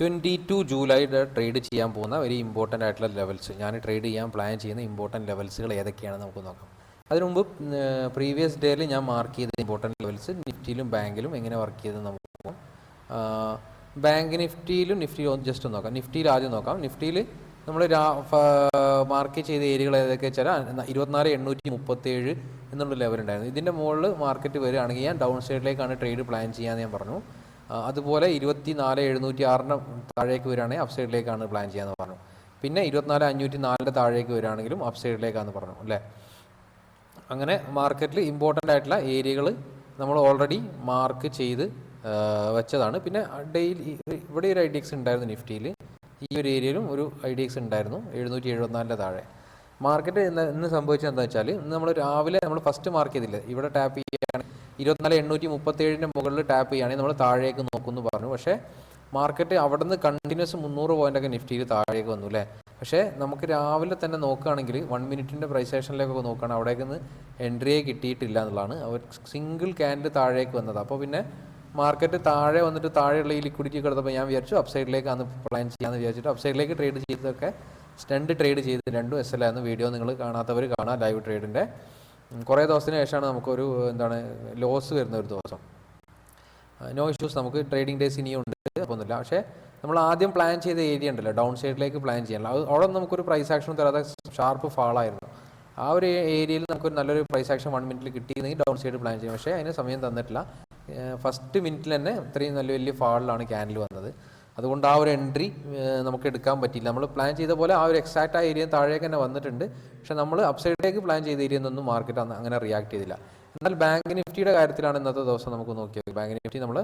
Twenty two ജൂലൈയുടെ trade ചെയ്യാൻ പോകുന്ന ഒരു ഇമ്പോർട്ടന്റ് ആയിട്ടുള്ള ലെവൽസ് ഞാൻ ട്രേഡ് ചെയ്യാൻ പ്ലാൻ ചെയ്യുന്ന ഇമ്പോർട്ടന്റ് ലെവൽസുകൾ ഏതൊക്കെയാണെന്ന് നമുക്ക് നോക്കാം. അതിനു മുമ്പ് പ്രീവിയസ് ഡേയിൽ ഞാൻ മാർക്ക് ചെയ്ത ഇമ്പോർട്ടന്റ് ലെവൽസ് നിഫ്റ്റിയിലും ബാങ്കിലും എങ്ങനെ വർക്ക് ചെയ്തെന്ന് നമുക്ക് നോക്കാം. ബാങ്ക് നിഫ്റ്റിയിലും നിഫ്റ്റിയിലും ജസ്റ്റ് നോക്കാം. നിഫ്റ്റിയിൽ ആദ്യം നോക്കാം. നിഫ്റ്റിയിൽ നമ്മൾ മാർക്ക് ചെയ്ത ഏരിയകൾ ഏതൊക്കെ വെച്ചാൽ ഇരുപത്തിനാല് എണ്ണൂറ്റി മുപ്പത്തേഴ് എന്നുള്ള ലെവൽ ഉണ്ടായിരുന്നു. ഇതിന്റെ മുകളിൽ മാർക്കറ്റ് വരികയാണെങ്കിൽ ഞാൻ ഡൗൺ സൈഡിലേക്കാണ് ട്രേഡ് പ്ലാൻ ചെയ്യാമെന്ന് ഞാൻ പറഞ്ഞു. അതുപോലെ ഇരുപത്തി നാല് എഴുന്നൂറ്റി ആറിന് താഴേക്ക് വരികയാണെങ്കിൽ അപ്സൈഡിലേക്കാണ് പ്ലാൻ ചെയ്യാമെന്ന് പറഞ്ഞു. പിന്നെ ഇരുപത്തിനാല് അഞ്ഞൂറ്റി നാലിന്റെ താഴേക്ക് വരികയാണെങ്കിലും അപ്സൈഡിലേക്കാന്ന് പറഞ്ഞു അല്ലേ? അങ്ങനെ മാർക്കറ്റിൽ ഇമ്പോർട്ടന്റ് ആയിട്ടുള്ള ഏരിയകൾ നമ്മൾ ഓൾറെഡി മാർക്ക് ചെയ്ത് വെച്ചതാണ്. പിന്നെ ഡെയിലി ഇവിടെ ഒരു ഐ ഡി എക്സ് ഉണ്ടായിരുന്നു നിഫ്റ്റിയിൽ. ഈ ഒരു ഏരിയയിലും ഒരു ഐ ഡി എക്സ് ഉണ്ടായിരുന്നു എഴുന്നൂറ്റി എഴുപത്തിനാലിന്റെ താഴെ. മാർക്കറ്റ് ഇന്ന് ഇന്ന് സംഭവിച്ചത് എന്താ വെച്ചാൽ ഇന്ന് നമ്മൾ രാവിലെ നമ്മൾ ഫസ്റ്റ് മാർക്ക് ചെയ്തില്ല? ഇവിടെ ടാപ്പ് ചെയ്യുകയാണ് ഇരുപത്തിനാല് എണ്ണൂറ്റി മുപ്പത്തേഴിന്റെ മുകളിൽ ടാപ്പ് ചെയ്യുകയാണെങ്കിൽ നമ്മൾ താഴേക്ക് നോക്കുമെന്ന് പറഞ്ഞു. പക്ഷേ മാർക്കറ്റ് അവിടെ നിന്ന് കണ്ടിന്യൂസ് മുന്നൂറ് പോയിന്റൊക്കെ നിഫ്റ്റിയിൽ താഴേക്ക് വന്നു അല്ലേ? പക്ഷേ നമുക്ക് രാവിലെ തന്നെ നോക്കുകയാണെങ്കിൽ വൺ മിനിറ്റിന്റെ പ്രൈസ് സെഷനിലേക്കൊക്കെ നോക്കുകയാണെങ്കിൽ അവിടേക്ക് നിന്ന് എൻട്രിയെ കിട്ടിയിട്ടില്ല എന്നുള്ളതാണ്. അവർ സിംഗിൾ ക്യാൻഡിൽ താഴേക്ക് വന്നത്. അപ്പോൾ പിന്നെ മാർക്കറ്റ് താഴെ വന്നിട്ട് താഴെയുള്ള ഈ ലിക്വിഡിറ്റി കിടന്നപ്പോൾ ഞാൻ വിചാരിച്ചു അപ്സൈഡിലേക്ക് അന്ന് പ്ലാൻ ചെയ്യാമെന്ന് വിചാരിച്ചിട്ട് അപ്സൈഡിലേക്ക് ട്രേഡ് ചെയ്തതൊക്കെ സ്റ്റണ്ട് ട്രേഡ് ചെയ്ത് രണ്ടും എസ് എൽ ആയിരുന്നു. വീഡിയോ നിങ്ങൾ കാണാത്തവർ കാണാം. ലൈവ് ട്രേഡിന്റെ കുറേ ദിവസത്തിന് ശേഷമാണ് നമുക്കൊരു എന്താണ് ലോസ് വരുന്ന ഒരു ദിവസം. നോ ഇഷ്യൂസ് നമുക്ക് ട്രേഡിംഗ് ഡേയ്സ് ഇനിയും ഉണ്ട് ഒന്നുമില്ല പക്ഷേ നമ്മൾ ആദ്യം പ്ലാൻ ചെയ്ത ഏരിയ ഉണ്ടല്ലോ ഡൗൺ സൈഡിലേക്ക് പ്ലാൻ ചെയ്യണം അത് അവിടെ നമുക്കൊരു പ്രൈസ് ആക്ഷൻ തരാതെ ഷാർപ്പ് ഫാളായിരുന്നു ആ ഒരു ഏരിയയിൽ നമുക്കൊരു നല്ലൊരു പ്രൈസ് ആക്ഷൻ വൺ മിനിറ്റിൽ കിട്ടിയിരുന്നെങ്കിൽ ഡൗൺ സൈഡ് പ്ലാൻ ചെയ്യും. പക്ഷേ അതിന് സമയം തന്നിട്ടില്ല. ഫസ്റ്റ് മിനിറ്റിൽ തന്നെ ഇത്രയും നല്ല വലിയ ഫാളിലാണ് ക്യാൻഡിൽ വന്നത്. അതുകൊണ്ട് ആ ഒരു എൻട്രി നമുക്ക് എടുക്കാൻ പറ്റില്ല നമ്മൾ പ്ലാൻ ചെയ്ത പോലെ ആ ഒരു എക്സാക്റ്റ് ആ ഏരിയ താഴേക്ക് തന്നെ വന്നിട്ടുണ്ട്. പക്ഷെ നമ്മൾ അപ്സൈഡിലേക്ക് പ്ലാൻ ചെയ്ത ഏരിയ ഒന്നും മാർക്കറ്റ് അങ്ങനെ റിയാക്ട് ചെയ്തില്ല. എന്നാൽ ബാങ്ക് നിഫ്റ്റിയുടെ കാര്യത്തിലാണ് ഇന്നത്തെ ദിവസം നമുക്ക് നോക്കിയത്. ബാങ്ക് നിഫ്റ്റി നമ്മൾ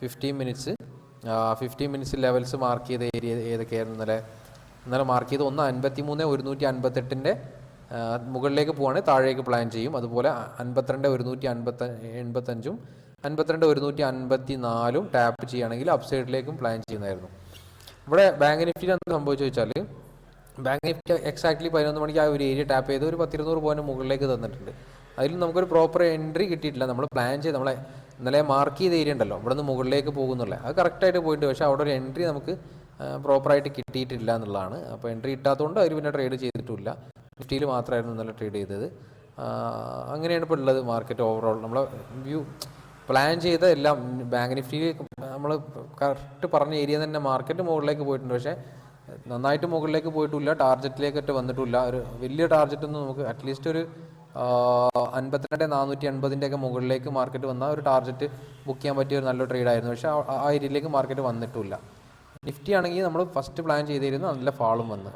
fifteen minutes fifteen minutes levels mark ചെയ്ത ഏരിയ ഏതൊക്കെയായിരുന്നു? ഇന്നലെ ഇന്നലെ മാർക്ക് ചെയ്ത് ഒന്ന് അൻപത്തി മൂന്ന് ഒരുന്നൂറ്റി അൻപത്തെട്ടിന്റെ മുകളിലേക്ക് പോവുകയാണെങ്കിൽ താഴേക്ക് പ്ലാൻ ചെയ്യും. അതുപോലെ അൻപത്തിരണ്ട് ഒരുന്നൂറ്റി അൻപത്ത എൺപത്തഞ്ചും അൻപത്തിരണ്ട് ഒരുന്നൂറ്റി അൻപത്തി നാലും ടാപ്പ് ചെയ്യുകയാണെങ്കിൽ അപ്സൈഡിലേക്കും പ്ലാൻ ചെയ്യുന്നതായിരുന്നു. ഇവിടെ ബാങ്ക് നിഫ്റ്റിയിൽ എന്ത് സംഭവിച്ചു വെച്ചാൽ ബാങ്ക് നിഫ്റ്റി എക്സാക്ട്ലി പതിനൊന്ന് മണിക്ക് ആ ഒരു ഏരിയ ടാപ്പ് ചെയ്ത് ഒരു പത്തിരുന്നൂറ് പോയിന്റ് മുകളിലേക്ക് തന്നിട്ടുണ്ട്. അതിൽ നമുക്കൊരു പ്രോപ്പർ എൻട്രി കിട്ടിയിട്ടില്ല. നമ്മൾ പ്ലാൻ ചെയ്ത് നമ്മളെ ഇന്നലെ മാർക്ക് ചെയ്ത ഏരിയ ഉണ്ടല്ലോ ഇവിടെ നിന്ന് മുകളിലേക്ക് പോകുന്നില്ല അത് കറക്റ്റായിട്ട് പോയിട്ട് പക്ഷേ അവിടെ ഒരു എൻട്രി നമുക്ക് പ്രോപ്പറായിട്ട് കിട്ടിയിട്ടില്ല എന്നുള്ളതാണ്. അപ്പോൾ എൻട്രി കിട്ടാത്തതുകൊണ്ട് അതിൽ പിന്നെ ട്രേഡ് ചെയ്തിട്ടില്ല. നിഫ്റ്റിയിൽ മാത്രമായിരുന്നു ഇന്നലെ ട്രേഡ് ചെയ്തത്. അങ്ങനെയാണ് ഇപ്പോൾ ഉള്ളത് മാർക്കറ്റ് ഓവറോൾ നമ്മളെ വ്യൂ പ്ലാൻ ചെയ്ത എല്ലാം ബാങ്ക് നിഫ്റ്റി നമ്മൾ കറക്റ്റ് പറഞ്ഞ ഏരിയ തന്നെ മാർക്കറ്റ് മുകളിലേക്ക് പോയിട്ടുണ്ട്. പക്ഷേ നന്നായിട്ട് മുകളിലേക്ക് പോയിട്ടില്ല. ടാർജറ്റിലേക്കൊക്കെ വന്നിട്ടില്ല. ഒരു വലിയ ടാർഗറ്റ് ഒന്നും നമുക്ക് അറ്റ്ലീസ്റ്റ് ഒരു അൻപത്തിരണ്ട് നാനൂറ്റി അൻപതിന്റെ ഒക്കെ മുകളിലേക്ക് മാർക്കറ്റ് വന്നാൽ ഒരു ടാർജറ്റ് ബുക്ക് ചെയ്യാൻ പറ്റിയ ഒരു നല്ല ട്രേഡ് ആയിരുന്നു. പക്ഷേ ആ ഏരിയയിലേക്ക് മാർക്കറ്റ് വന്നിട്ടില്ല. നിഫ്റ്റി ആണെങ്കിൽ നമ്മൾ ഫസ്റ്റ് പ്ലാൻ ചെയ്തിരുന്നു. നല്ല ഫാളും വന്ന്.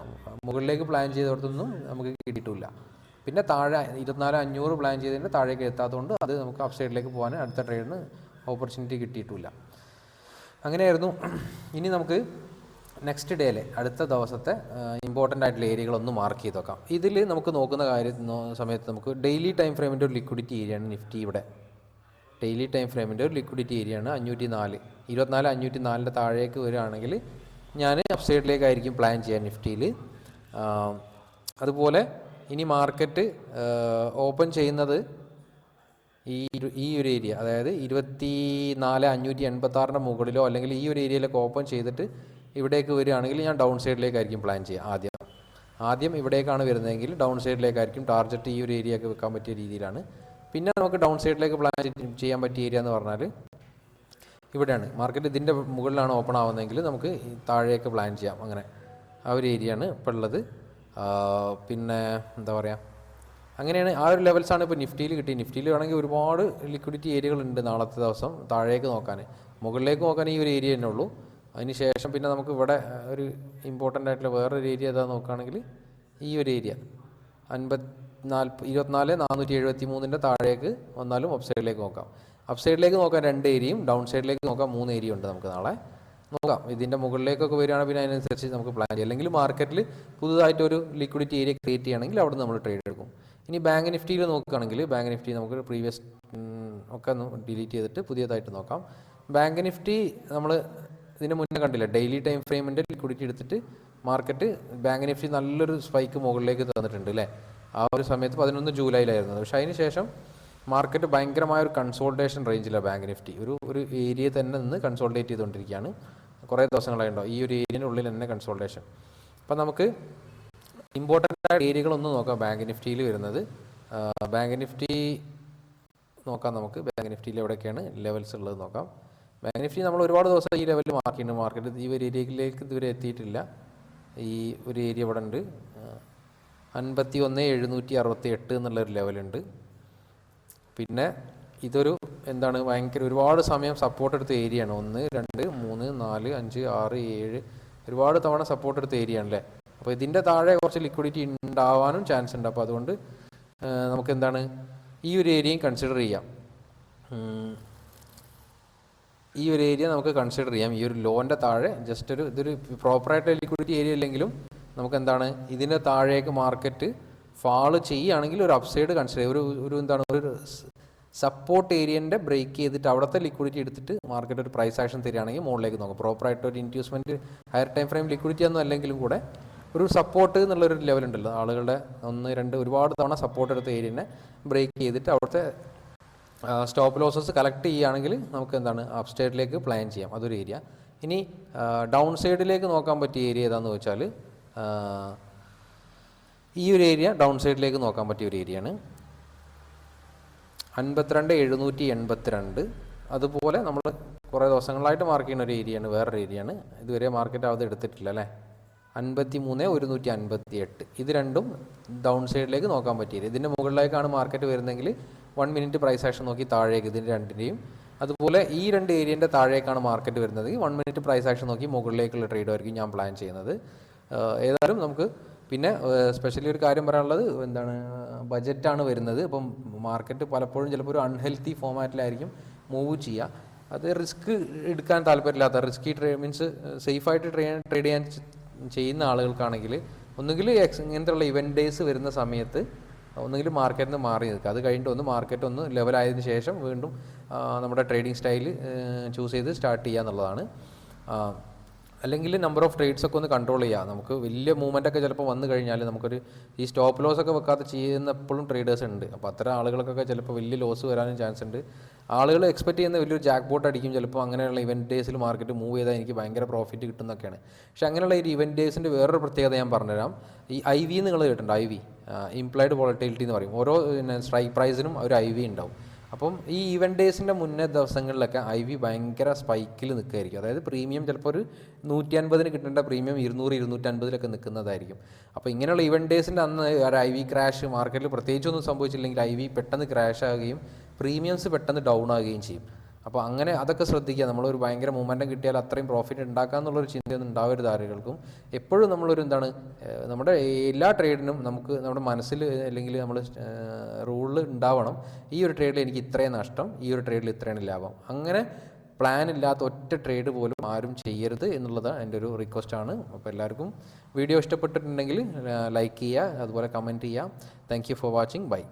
മുകളിലേക്ക് പ്ലാൻ ചെയ്തിടത്തൊന്നും നമുക്ക് കിട്ടിയിട്ടില്ല. പിന്നെ താഴെ ഇരുപത്തിനാല് അഞ്ഞൂറ് പ്ലാൻ ചെയ്തതിന് താഴേക്ക് എത്താത്തതുകൊണ്ട് അത് നമുക്ക് അപ്സൈഡിലേക്ക് പോകാൻ അടുത്ത ട്രേഡിന് ഓപ്പർച്യൂണിറ്റി കിട്ടിയിട്ടില്ല. അങ്ങനെയായിരുന്നു. ഇനി നമുക്ക് നെക്സ്റ്റ് ഡേയിലെ അടുത്ത ദിവസത്തെ ഇമ്പോർട്ടന്റ് ആയിട്ടുള്ള ഏരിയകളൊന്ന് മാർക്ക് ചെയ്ത് വെക്കാം. ഇതിൽ നമുക്ക് നോക്കുന്ന കാര്യം സമയത്ത് നമുക്ക് ഡെയിലി ടൈം ഫ്രെയിമിന്റെ ഒരു ലിക്വിഡിറ്റി ഏരിയയാണ് നിഫ്റ്റി ഇവിടെ. ഡെയിലി ടൈം ഫ്രെയിമിന്റെ ഒരു ലിക്വിഡിറ്റി ഏരിയയാണ് അഞ്ഞൂറ്റി നാല് ഇരുപത്തിനാല് അഞ്ഞൂറ്റി നാലിന്റെ താഴേക്ക് വരികയാണെങ്കിൽ ഞാൻ അപ്സൈഡിലേക്കായിരിക്കും പ്ലാൻ ചെയ്യാൻ നിഫ്റ്റിയിൽ അതുപോലെ ഇനി മാർക്കറ്റ് ഓപ്പൺ ചെയ്യുന്നത് ഈ ഈ ഒരു ഏരിയ അതായത് ഇരുപത്തി നാല് അഞ്ഞൂറ്റി എൺപത്തി ആറിന്റെ മുകളിലോ അല്ലെങ്കിൽ ഈ ഒരു ഏരിയയിലൊക്കെ ഓപ്പൺ ചെയ്തിട്ട് ഇവിടേക്ക് വരികയാണെങ്കിൽ ഞാൻ ഡൗൺ സൈഡിലേക്കായിരിക്കും പ്ലാൻ ചെയ്യുക ആദ്യം. ആദ്യം ഇവിടേക്കാണ് വരുന്നതെങ്കിൽ ഡൗൺ സൈഡിലേക്കായിരിക്കും ടാർജറ്റ് ഈ ഒരു ഏരിയ ഒക്കെ വെക്കാൻ പറ്റിയ രീതിയിലാണ്. പിന്നെ നമുക്ക് ഡൗൺ സൈഡിലേക്ക് പ്ലാൻ ചെയ്യാൻ പറ്റിയ ഏരിയ എന്ന് പറഞ്ഞാൽ ഇവിടെയാണ്. മാർക്കറ്റ് ഇതിന്റെ മുകളിലാണ് ഓപ്പൺ ആവുന്നതെങ്കിൽ നമുക്ക് താഴേക്ക് പ്ലാൻ ചെയ്യാം. അങ്ങനെ ആ ഒരു ഏരിയയാണ് ഇപ്പോൾ ഉള്ളത്. പിന്നെ എന്താ പറയുക അങ്ങനെയാണ് ആ ഒരു ലെവൽസാണ് ഇപ്പോൾ നിഫ്റ്റിയിൽ കിട്ടി നിഫ്റ്റിയിൽ വേണമെങ്കിൽ ഒരുപാട് ലിക്വിഡിറ്റി ഏരിയകൾ ഏരിയകളുണ്ട് നാളത്തെ ദിവസം താഴേക്ക് നോക്കാൻ. മുകളിലേക്ക് നോക്കാൻ ഈ ഒരു ഏരിയ തന്നെ ഉള്ളൂ. അതിന് ശേഷം പിന്നെ നമുക്ക് ഇവിടെ ഒരു ഇമ്പോർട്ടന്റ് ആയിട്ടുള്ള വേറൊരു ഏരിയ ഏതാ നോക്കുകയാണെങ്കിൽ ഈ ഒരു ഏരിയ അൻപത് നാൽപ്പ ഇരുപത്തിനാല് നാനൂറ്റി എഴുപത്തി മൂന്നിന്റെ താഴേക്ക് വന്നാലും അപ്സൈഡിലേക്ക് നോക്കാം. അപ്സൈഡിലേക്ക് നോക്കാൻ രണ്ട് ഏരിയയും ഡൗൺ സൈഡിലേക്ക് നോക്കാം മൂന്ന് ഏരിയ ഉണ്ട് നമുക്ക് നാളെ. നോക്കാം. ഇതിന്റെ മുകളിലേക്കൊക്കെ വരികയാണെങ്കിൽ പിന്നെ അതിനനുസരിച്ച് നമുക്ക് പ്ലാൻ ചെയ്യാം. അല്ലെങ്കിൽ മാർക്കറ്റിൽ പുതുതായിട്ട് ഒരു ലിക്വിഡിറ്റി ഏരിയ ക്രിയേറ്റ് ചെയ്യുകയാണെങ്കിൽ അവിടെ നമ്മൾ ട്രേഡ് എടുക്കും. ഇനി ബാങ്ക് നിഫ്റ്റിയിൽ നോക്കുകയാണെങ്കിൽ ബാങ്ക് നിഫ്റ്റി നമുക്ക് പ്രീവിയസ് ഒക്കെ ഡിലീറ്റ് ചെയ്തിട്ട് പുതിയതായിട്ട് നോക്കാം. ബാങ്ക് നിഫ്റ്റി നമ്മൾ ഇതിന് മുന്നേ കണ്ടില്ല ഡെയിലി ടൈം ഫ്രെയിമിന്റെ ലിക്വിഡിറ്റി എടുത്തിട്ട് മാർക്കറ്റ് ബാങ്ക് നിഫ്റ്റി നല്ലൊരു സ്പൈക്ക് മുകളിലേക്ക് തന്നിട്ടുണ്ട് അല്ലേ ആ ഒരു സമയത്ത് പതിനൊന്ന് ജൂലൈയിലായിരുന്നു. പക്ഷേ അതിന് ശേഷം മാർക്കറ്റ് ഭയങ്കരമായ ഒരു കൺസോൾട്ടേഷൻ റേഞ്ചിലാണ് ബാങ്ക് നിഫ്റ്റി ഒരു ഒരു ഏരിയ തന്നെ നിന്ന് കൺസോൾട്ടേറ്റ് ചെയ്തുകൊണ്ടിരിക്കുകയാണ്. കുറേ ദിവസങ്ങളായിട്ടുണ്ടോ ഈ ഒരു ഏരിയനുള്ളിൽ തന്നെ കൺസോൾട്ടേഷൻ അപ്പം നമുക്ക് ഇമ്പോർട്ടന്റ് ആയ ഏരിയകളൊന്ന് നോക്കാം. ബാങ്ക് നിഫ്റ്റിയിൽ വരുന്നത്. ബാങ്ക് നിഫ്റ്റി നോക്കാം നമുക്ക്. ബാങ്ക് നിഫ്റ്റിയിൽ എവിടെയൊക്കെയാണ് ലെവൽസ് ഉള്ളത് നോക്കാം. ബാങ്ക് നിഫ്റ്റി നമ്മൾ ഒരുപാട് ദിവസം ഈ ലെവലിൽ മാർക്കിയിട്ടുണ്ട് മാർക്കറ്റ് ഈ ഒരു ഏരിയയിലേക്ക് ഇതുവരെ എത്തിയിട്ടില്ല. ഈ ഒരു ഏരിയ ഇവിടെ ഉണ്ട്. അൻപത്തി ഒന്ന് എഴുന്നൂറ്റി അറുപത്തി എട്ട് എന്നുള്ളൊരു ലെവലുണ്ട് പിന്നെ ഇതൊരു എന്താണ് ഭയങ്കര ഒരുപാട് സമയം സപ്പോർട്ട് എടുത്ത ഏരിയ ആണ്. ഒന്ന് രണ്ട് മൂന്ന് നാല് അഞ്ച് ആറ് ഏഴ് ഒരുപാട് തവണ സപ്പോർട്ട് എടുത്ത ഏരിയ ആണല്ലേ? അപ്പോൾ ഇതിന്റെ താഴെ കുറച്ച് ലിക്വിഡിറ്റി ഉണ്ടാവാനും ചാൻസ് ഉണ്ട്. അപ്പോൾ അതുകൊണ്ട് നമുക്ക് എന്താണ് ഈ ഒരു ഏരിയയും കൺസിഡർ ചെയ്യാം. ഈ ഒരു ഏരിയ നമുക്ക് കൺസിഡർ ചെയ്യാം. ഈ ഒരു ലോന്റെ താഴെ ജസ്റ്റ് ഒരു ഇതൊരു പ്രോപ്പറായിട്ട് ലിക്വിഡിറ്റി ഏരിയ ഇല്ലെങ്കിലും നമുക്ക് എന്താണ് ഇതിന്റെ താഴേക്ക് മാർക്കറ്റ് ഫാൾ ചെയ്യുകയാണെങ്കിൽ ഒരു അപ്സൈഡ് കൺസിഡർ ഒരു ഒരു എന്താണ് ഒരു സപ്പോർട്ട് ഏരിയന്റെ ബ്രേക്ക് ചെയ്തിട്ട് അവിടുത്തെ ലിക്വിഡിറ്റി എടുത്തിട്ട് മാർക്കറ്റ് ഒരു പ്രൈസ് ആക്ഷൻ തരികയാണെങ്കിൽ മുകളിലേക്ക് നോക്കും. പ്രോപ്പറായിട്ട് ഒരു inducement higher time frame liquidity ഒന്നും അല്ലെങ്കിലും കൂടെ ഒരു സപ്പോർട്ട് എന്നുള്ളൊരു ലെവൽ ഉണ്ടല്ലോ. ആളുകളുടെ ഒന്ന് രണ്ട് ഒരുപാട് തവണ സപ്പോർട്ട് എടുത്ത ഏരിയനെ ബ്രേക്ക് ചെയ്തിട്ട് അവിടുത്തെ സ്റ്റോപ്പ് ലോസസ് കളക്ട് ചെയ്യുകയാണെങ്കിൽ നമുക്ക് എന്താണ് അപ് സ്റ്റേറ്റിലേക്ക് പ്ലാൻ ചെയ്യാം. അതൊരു ഏരിയ ഇനി ഡൗൺ സൈഡിലേക്ക് നോക്കാൻ പറ്റിയ ഏരിയ ഏതാന്ന് വെച്ചാൽ ഈ ഒരു ഏരിയ ഡൗൺ സൈഡിലേക്ക് നോക്കാൻ പറ്റിയ ഒരു ഏരിയയാണ് അൻപത്തിരണ്ട് എഴുന്നൂറ്റി എൺപത്തിരണ്ട്. അതുപോലെ നമ്മൾ കുറേ ദിവസങ്ങളായിട്ട് മാർക്ക് ചെയ്യുന്ന ഒരു ഏരിയയാണ് വേറൊരു ഏരിയയാണ്. ഇതുവരെ മാർക്കറ്റ് അവധി എടുത്തിട്ടില്ല അല്ലേ? അൻപത്തി മൂന്ന് ഒരുന്നൂറ്റി അൻപത്തി എട്ട് ഇത് രണ്ടും ഡൗൺ സൈഡിലേക്ക് നോക്കാൻ പറ്റിയത്. ഇതിന്റെ മുകളിലേക്കാണ് മാർക്കറ്റ് വരുന്നതെങ്കിൽ വൺ മിനിറ്റ് പ്രൈസ് ആക്ഷൻ നോക്കി താഴേക്ക് ഇതിന്റെ രണ്ടിന്റെയും അതുപോലെ ഈ രണ്ട് ഏരിയന്റെ താഴേക്കാണ് മാർക്കറ്റ് വരുന്നതെങ്കിൽ വൺ മിനിറ്റ് പ്രൈസ് ആക്ഷൻ നോക്കി മുകളിലേക്കുള്ള ട്രേഡ് ആയിരിക്കും ഞാൻ പ്ലാൻ ചെയ്യുന്നത്. ഏതായാലും നമുക്ക് പിന്നെ സ്പെഷ്യലി ഒരു കാര്യം പറയാനുള്ളത് എന്താണ് ബജറ്റാണ് വരുന്നത്. അപ്പം മാർക്കറ്റ് പലപ്പോഴും ചിലപ്പോൾ ഒരു അൺഹെൽത്തി ഫോമാറ്റിലായിരിക്കും മൂവ് ചെയ്യുക. അത് റിസ്ക് എടുക്കാൻ താല്പര്യമില്ലാത്ത റിസ്കി ട്രേ മീൻസ് സേഫായിട്ട് ട്രേ ട്രേഡ് ചെയ്യാൻ ചെയ്യുന്ന ആളുകൾക്കാണെങ്കിൽ ഒന്നുകിൽ ഇങ്ങനത്തെയുള്ള ഇവന്റ് ഡേയ്സ് വരുന്ന സമയത്ത് ഒന്നുകിൽ മാർക്കറ്റിൽ നിന്ന് മാറി നിൽക്കുക. അത് കഴിഞ്ഞിട്ട് ഒന്ന് മാർക്കറ്റ് ഒന്ന് ലെവലായതിന് ശേഷം വീണ്ടും നമ്മുടെ ട്രേഡിംഗ് സ്റ്റൈൽ ചൂസ് ചെയ്ത് സ്റ്റാർട്ട് ചെയ്യുക എന്നുള്ളതാണ്. അല്ലെങ്കിൽ നമ്പർ ഓഫ് ട്രേഡ്സ് ഒക്കെ ഒന്ന് കൺട്രോൾ ചെയ്യുക നമുക്ക് വലിയ മൂവ്മെന്റ് ഒക്കെ ചിലപ്പോൾ വന്നു കഴിഞ്ഞാൽ നമുക്കൊരു ഈ സ്റ്റോപ്പ് ലോസ് ഒക്കെ വെക്കാതെ ചെയ്യുന്ന എപ്പോഴും ട്രേഡേഴ്സ് ഉണ്ട്. അപ്പോൾ അത്തരം ആളുകൾക്കൊക്കെ ചിലപ്പോൾ വലിയ ലോസ് വരാനും ചാൻസ് ഉണ്ട്. ആളുകൾ എക്സ്പെക്ട് ചെയ്യുന്ന വലിയൊരു ജാക്ക് ബോട്ട് അടിക്കും. ചിലപ്പോൾ അങ്ങനെയുള്ള ഇവന്റ് ഡേയ്സിൽ മാർക്കറ്റ് മൂവ് ചെയ്താൽ എനിക്ക് ഭയങ്കര പ്രോഫിറ്റ് കിട്ടുന്നൊക്കെയാണ്. പക്ഷേ അങ്ങനെയുള്ള ഒരു ഇവന്റ് ഡേയ്സിന്റെ വേറൊരു പ്രത്യേകത ഞാൻ പറഞ്ഞുതരാം. ഈ ഐ വി നിങ്ങൾ കേട്ടിട്ടുണ്ട്? ഐ വി ഇംപ്ലൈഡ് വോളറ്റിലിറ്റി എന്ന് പറയും. ഓരോ സ്ട്രൈക്ക് പ്രൈസിനും ഒരു ഐ വി ഉണ്ടാവും. അപ്പം ഈ ഈവൻ ഡേയ്സിന്റെ മുന്നേ ദിവസങ്ങളിലൊക്കെ ഐ വി ഭയങ്കര സ്പൈക്കിൽ നിൽക്കുമായിരിക്കും അതായത് പ്രീമിയം ചിലപ്പോൾ ഒരു നൂറ്റി അൻപതിന് കിട്ടേണ്ട പ്രീമിയം ഇരുന്നൂറ് ഇരുന്നൂറ്റൻപതിലൊക്കെ നിൽക്കുന്നതായിരിക്കും. അപ്പോൾ ഇങ്ങനെയുള്ള ഈവൻ ഡേയ്സിന്റെ അന്ന് ഒരു ഐ വി ക്രാഷ് മാർക്കറ്റിൽ പ്രത്യേകിച്ചൊന്നും സംഭവിച്ചില്ലെങ്കിൽ ഐ വി പെട്ടെന്ന് ക്രാഷ് ആകുകയും പ്രീമിയംസ് പെട്ടെന്ന് ഡൗൺ ആകുകയും ചെയ്യും. അപ്പോൾ അങ്ങനെ അതൊക്കെ ശ്രദ്ധിക്കുക. നമ്മളൊരു ഭയങ്കര മൂമെന്റം കിട്ടിയാൽ അത്രയും പ്രോഫിറ്റ് ഉണ്ടാക്കുക എന്നുള്ളൊരു ചിന്തയൊന്നും ഉണ്ടാവരുത് ആളുകൾക്കും. എപ്പോഴും നമ്മളൊരു എന്താണ് നമ്മുടെ എല്ലാ ട്രേഡിനും നമുക്ക് നമ്മുടെ മനസ്സിൽ അല്ലെങ്കിൽ നമ്മൾ റൂളിൽ ഉണ്ടാവണം. ഈ ഒരു ട്രേഡിൽ എനിക്ക് ഇത്രയും നഷ്ടം ഈ ഒരു ട്രേഡിൽ ഇത്രയാണ് ലാഭം. അങ്ങനെ പ്ലാൻ ഇല്ലാത്ത ഒറ്റ ട്രേഡ് പോലും ആരും ചെയ്യരുത് എന്നുള്ളത് എന്റെ ഒരു റിക്വസ്റ്റ് ആണ്. അപ്പോൾ എല്ലാവർക്കും വീഡിയോ ഇഷ്ടപ്പെട്ടിട്ടുണ്ടെങ്കിൽ ലൈക്ക് ചെയ്യുക അതുപോലെ കമന്റ് ചെയ്യുക. Thank for watching bye